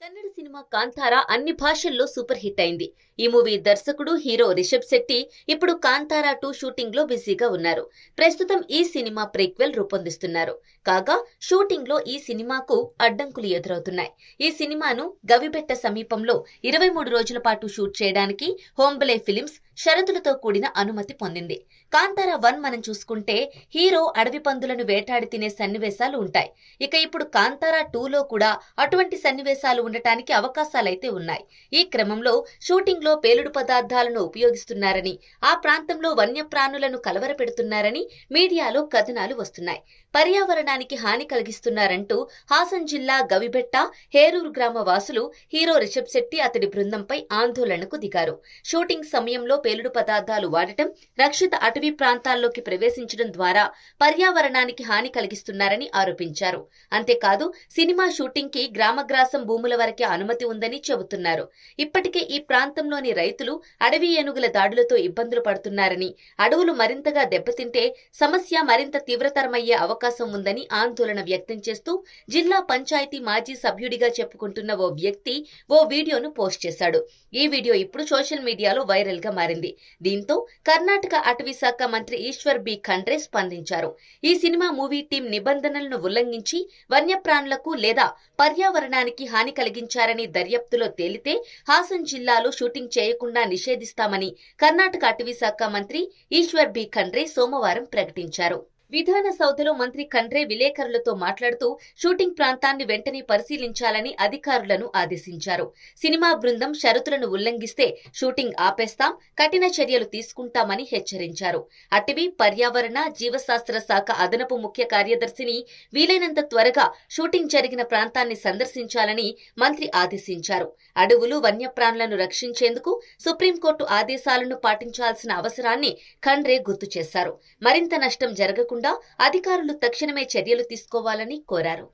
Kannada cinema Kantara అన్ని భాషల్లో super hit అయింది. ఈ మూవీ దర్శకుడు హీరో రిషబ్ శెట్టి ఇప్పుడు కాంతారా టూ షూటింగ్లో బిజీగా ఉన్నారు. ప్రస్తుతం ఈ సినిమా ప్రీక్వెల్ రూపొందిస్తున్నారు. కాగా షూటింగ్లో ఈ సినిమాకు అడ్డంకులు ఎదురవుతున్నాయి. ఈ సినిమాను గవిబెట్ట సమీపంలో ఇరవై మూడు రోజుల పాటు షూట్ చేయడానికి హోంబలే ఫిలిమ్స్ షరతులతో కూడిన అనుమతి పొందింది. కాంతారా వన్ మనం చూసుకుంటే హీరో అడవి పందులను వేటాడి తినే సన్నివేశాలు ఉంటాయి. ఇక ఇప్పుడు కాంతారా టూలో కూడా అటువంటి సన్నివేశాలు ఉండటానికి అవకాశాలైతే ఉన్నాయి. ఈ క్రమంలో షూటింగ్లో పేలుడు పదార్థాలను ఉపయోగిస్తున్నారని ఆ ప్రాంతంలో వన్యప్రాణులను కలవరపెడుతున్నారని మీడియాలో కథనాలు వస్తున్నాయి. పర్యావరణానికి హాని కలిగిస్తున్నారంటూ హాసన్ జిల్లా గవిబెట్ట హేరూరు గ్రామ వాసులు హీరో రిషబ్ శెట్టి అతడి బృందంపై ఆందోళనకు దిగారు. షూటింగ్ సమయంలో పేలుడు పదార్థాలు వాడటం రక్షిత అటవీ ప్రాంతాల్లోకి ప్రవేశించడం ద్వారా పర్యావరణానికి హాని కలిగిస్తున్నారని ఆరోపించారు. అంతేకాదు సినిమా షూటింగ్కి గ్రామగ్రాసం భూముల వరకే అనుమతి ఉందని చెబుతున్నారు. ఇప్పటికే ఈ ప్రాంతంలోని రైతులు అడవి ఏనుగుల దాడులతో ఇబ్బందులు పడుతున్నారని అడవులు మరింతగా దెబ్బతింటే సమస్య మరింత తీవ్రతరమయ్యే అవకాశం ఉందని ఆందోళన వ్యక్తం చేస్తూ జిల్లా పంచాయతీ మాజీ సభ్యుడిగా చెప్పుకుంటున్న ఓ వ్యక్తి ఓ వీడియోను పోస్ట్ చేశాడు. ఈ వీడియో ఇప్పుడు సోషల్ మీడియాలో వైరల్గా మారింది. దీంతో కర్ణాటక అటవీ శాఖ మంత్రి ఈశ్వర్ బి. ఖండ్రే స్పందించారు. ఈ సినిమా మూవీ టీం నిబంధనలను ఉల్లంఘించి వన్యప్రాణులకు లేదా పర్యావరణానికి హాని కలిగించారని దర్యాప్తులో తేలితే హాసన్ జిల్లాలో షూటింగ్ చేయకుండా నిషేధిస్తామని కర్ణాటక అటవీ శాఖ మంత్రి ఈశ్వర్ బి. ఖండ్రే సోమవారం ప్రకటించారు. విధాన సౌధలో మంత్రి ఖండ్రే విలేకరులతో మాట్లాడుతూ షూటింగ్ ప్రాంతాన్ని వెంటనే పరిశీలించాలని అధికారులను ఆదేశించారు. సినిమా బృందం షరతులను ఉల్లంఘిస్తే షూటింగ్ ఆపేస్తాం కఠిన చర్యలు తీసుకుంటామని హెచ్చరించారు. అటవీ పర్యావరణ జీవశాస్త్ర శాఖ అదనపు ముఖ్య కార్యదర్శిని వీలైనంత త్వరగా షూటింగ్ జరిగిన ప్రాంతాన్ని సందర్శించాలని మంత్రి ఆదేశించారు. అడవులు వన్యప్రాణులను రక్షించేందుకు సుప్రీంకోర్టు ఆదేశాలను పాటించాల్సిన అవసరాన్ని ఖండ్రే గుర్తు చేశారు. మరింత నష్టం జరగకుండా జరగకుండా అధికారులు తక్షణమే చర్యలు తీసుకోవాలని కోరారు.